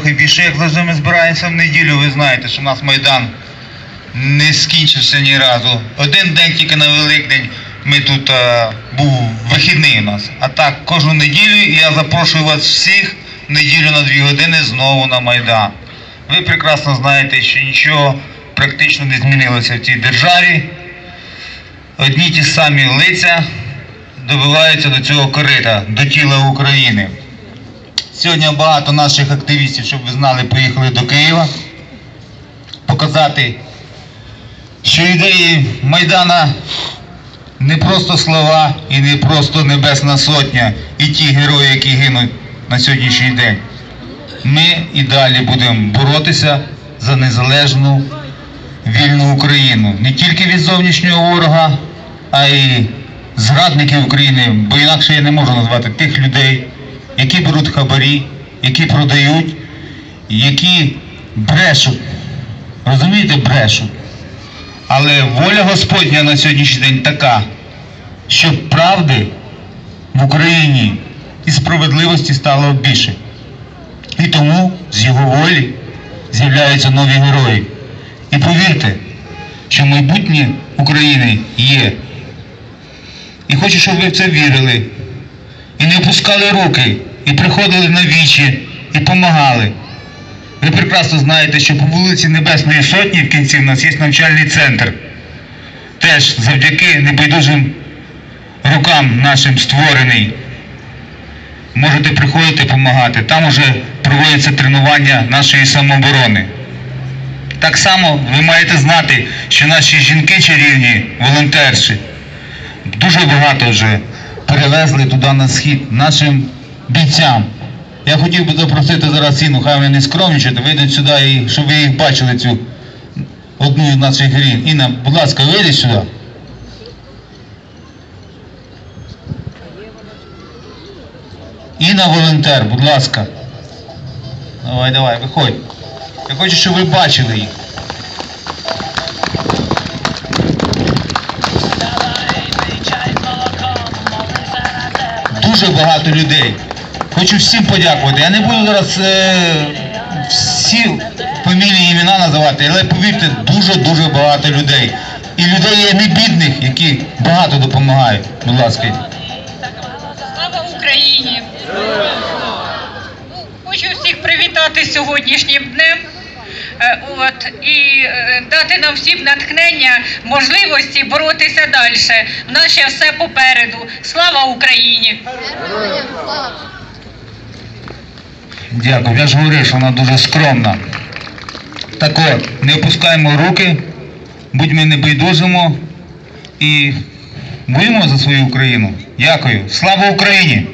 трохи більше, як завжди ми збираємося в неділю. Ви знаєте, що у нас Майдан не скінчився ні разу. Один день тільки на Великдень ми тут е, був вихідний у нас. А так кожну неділю я запрошую вас всіх в неділю на дві години знову на Майдан. Ви прекрасно знаєте, що нічого практично не змінилося в цій державі. Одні ті самі лиця добиваються до цього корита, до тіла України. Сьогодні багато наших активістів, щоб ви знали, поїхали до Києва показати, що ідеї Майдана не просто слова і не просто Небесна Сотня і ті герої, які гинуть на сьогоднішній день. Ми і далі будемо боротися за незалежну вільну Україну. Не тільки від зовнішнього ворога, а й зрадників України, бо інакше я не можу назвати тих людей, які беруть хабарі, які продають, які брешуть. Розумієте, брешуть. Але воля Господня на сьогоднішній день така, щоб правди в Україні і справедливості стало більше. І тому з його волі з'являються нові герої. І повірте, що майбутнє України є. І хочу, щоб ви в це вірили. І не опускали руки, і приходили на вічі, і допомагали. Ви прекрасно знаєте, що по вулиці Небесної Сотні в кінці в нас є навчальний центр. Теж завдяки небайдужим рукам нашим створений. Можете приходити допомагати. Там уже проводяться тренування нашої самооборони. Так само ви маєте знати, що наші жінки чарівні, волонтерші, дуже багато вже перевезли туди на схід нашим бійцям. Я хотів би запросити зараз Інну, хай вони не скромнічать, вийдуть сюди, і щоб ви їх бачили цю одну з наших героїнь. Інна, будь ласка, вийди сюди. Інна волонтер, будь ласка. Давай, давай, виходь. Я хочу, щоб ви бачили їх. Дуже багато людей. Хочу всім подякувати. Я не буду зараз е, всі фамілії імена називати, але повірте, дуже-дуже багато людей. І людей є не бідних, які багато допомагають. Будь ласка. Слава Україні! Хочу всіх привітати сьогоднішнім днем. Е, От, і е, дати нам всім натхнення, можливості боротися далі. В нас ще все попереду. Слава Україні! Дякую. Я ж говорив, що вона дуже скромна. Так от, не опускаємо руки, будьмо небайдужимо і боїмо за свою Україну. Дякую. Слава Україні!